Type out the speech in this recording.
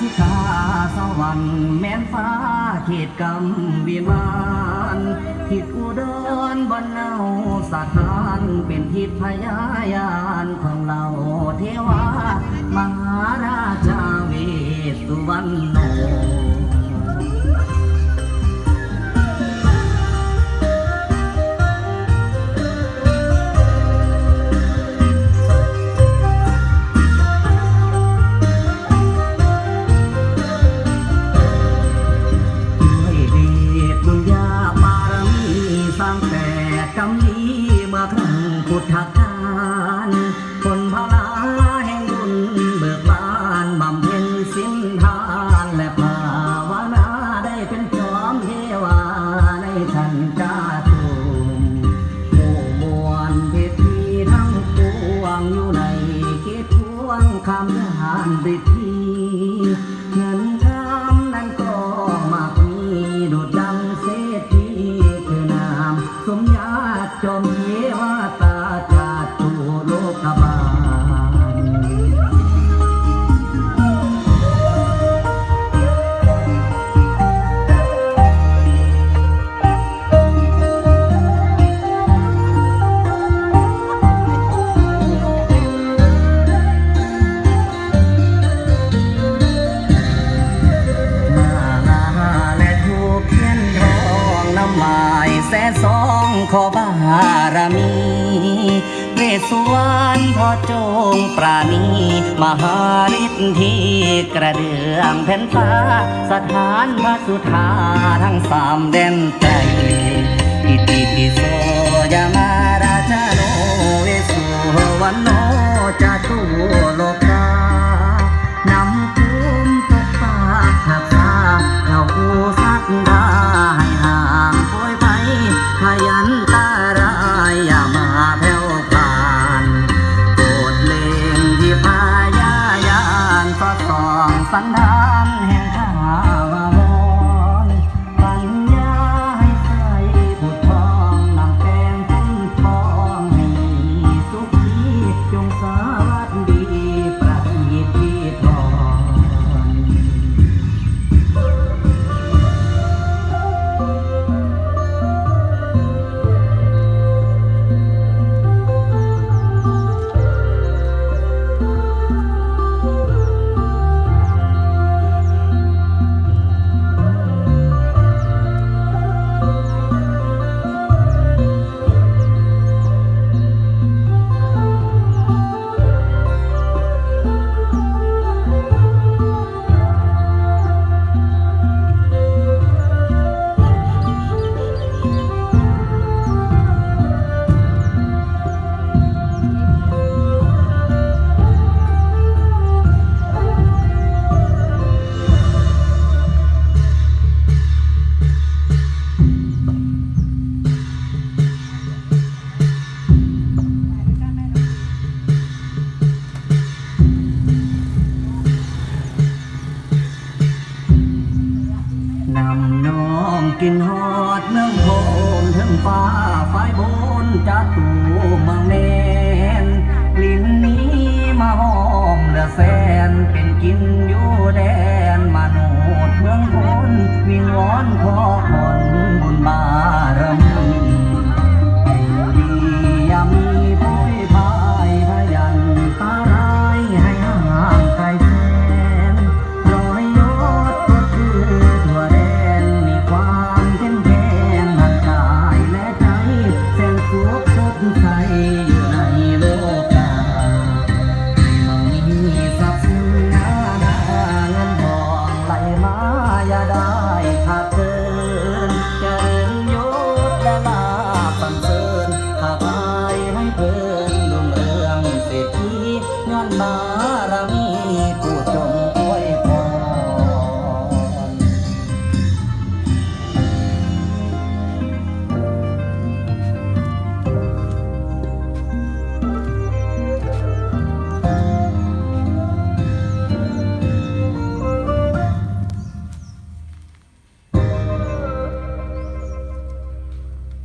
ธิกาสวรรค์แม่นฟ้าเขตกรรมวิมานทิศอุดรบนเนาสถานเป็นทิศพยายานของเราเทวามหาราชาเวสุวรรณโน สร้างแต่กำลีเมื่อครั้งพุทธกาลคนพลาแห่งบุญเบิกบานบำเพ็ญสินทานและภาวนาได้เป็นจอมเทวาในทันจาตุมหมู่มวลเพชรีทั้งปวงอยู่ในเขตพวงคำทหารฤท ติ ขอบารมี เวสุวรรณพอจงปราณี มหาฤทธิ์ที่กระเดื่องแผ่นฟ้า สถานพระสุธาทั้งสามแดนใจอิติปิโส จงสวั นำน้องกินฮอดเมืองโคมถึงฟ้าฝ่ายบนจัดตูเมืองเนนกลิ่นนี้มาหอมเหลือแสนเป็นกินอยู่แดนมนุษ พา